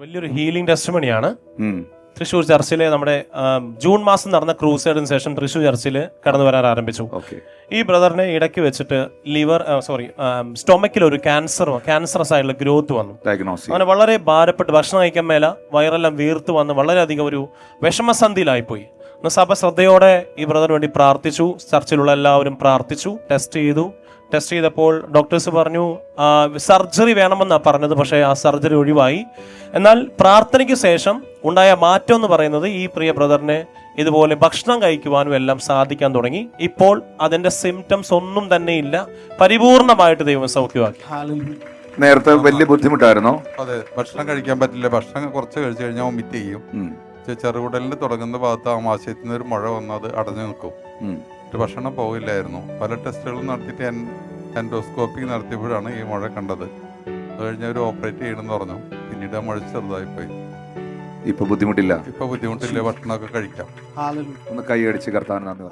വലിയൊരു ഹീലിംഗ് ടെസ്റ്റ്മണിയാണ് തൃശൂർ തൃശ്ശൂർ ചർച്ചിലെ നമ്മുടെ ജൂൺ മാസം നടന്ന ക്രൂസൈഡിന് ശേഷം തൃശ്ശൂർ ചർച്ചിൽ കടന്നു വരാൻ ആരംഭിച്ചു. ഈ ബ്രദറിനെ ഇടയ്ക്ക് വെച്ചിട്ട് ലിവർ സോറി സ്റ്റൊമക്കിൽ ഒരു ക്യാൻസർ ക്യാൻസറസ് ആയിട്ടുള്ള ഗ്രോത്ത് വന്നു. അങ്ങനെ വളരെ ഭാരപ്പെട്ട് ഭക്ഷണം കഴിക്കാൻ മേല വയറെല്ലാം വീർത്ത് വന്ന് വളരെയധികം ഒരു വിഷമസന്ധിയിലായിപ്പോയി. സഭ ശ്രദ്ധയോടെ ഈ ബ്രദറിന് വേണ്ടി പ്രാർത്ഥിച്ചു ചർച്ചിലുള്ള എല്ലാവരും പ്രാർത്ഥിച്ചു ടെസ്റ്റ് ചെയ്തു. ടെസ്റ്റ് ചെയ്തപ്പോൾ ഡോക്ടേഴ്സ് പറഞ്ഞു സർജറി വേണമെന്നാണ് പറഞ്ഞത് പക്ഷേ ആ സർജറി ഒഴിവായി. എന്നാൽ പ്രാർത്ഥനയ്ക്ക് ശേഷം ഉണ്ടായ മാറ്റം എന്ന് പറയുന്നത് ഈ പ്രിയ ബ്രദറിനെ ഇതുപോലെ ഭക്ഷണം കഴിക്കുവാനും എല്ലാം സാധിക്കാൻ തുടങ്ങി. ഇപ്പോൾ അതിന്റെ സിംറ്റംസ് ഒന്നും തന്നെ ഇല്ല. പരിപൂർണമായിട്ട് ദൈവം സൗഖ്യമാക്കി. നേരത്തെ വലിയ ബുദ്ധിമുട്ടായിരുന്നു? അതെ ഭക്ഷണം കഴിക്കാൻ പറ്റില്ല. ഭക്ഷണം കുറച്ച് കഴിച്ചു കഴിഞ്ഞാൽ വൊമിറ്റ് ചെയ്യും. ചെറുകുടലിന് തുടങ്ങുന്ന ഭാഗത്ത് ആമാശയത്തിന് ഒരു മഴ വന്നത് അടഞ്ഞു നിൽക്കും. എന്നിട്ട് ഭക്ഷണം പോകില്ലായിരുന്നു. പല ടെസ്റ്റുകൾ നടത്തിയിട്ട് എൻഡോസ്കോപ്പി നടത്തിയപ്പോഴാണ് ഈ മുഴ കണ്ടത്. അത് കഴിഞ്ഞ് അവർ ഓപ്പറേറ്റ് ചെയ്യണമെന്ന് പറഞ്ഞു. പിന്നീട് ആ മുഴ ചെറുതായി പോയി ഇപ്പൊ ബുദ്ധിമുട്ടില്ല? ഇപ്പൊ ബുദ്ധിമുട്ടില്ല. ഭക്ഷണമൊക്കെ കഴിക്കാം. ഒന്ന് കൈ അടിച്ച് കർത്താൻ നന്ദി.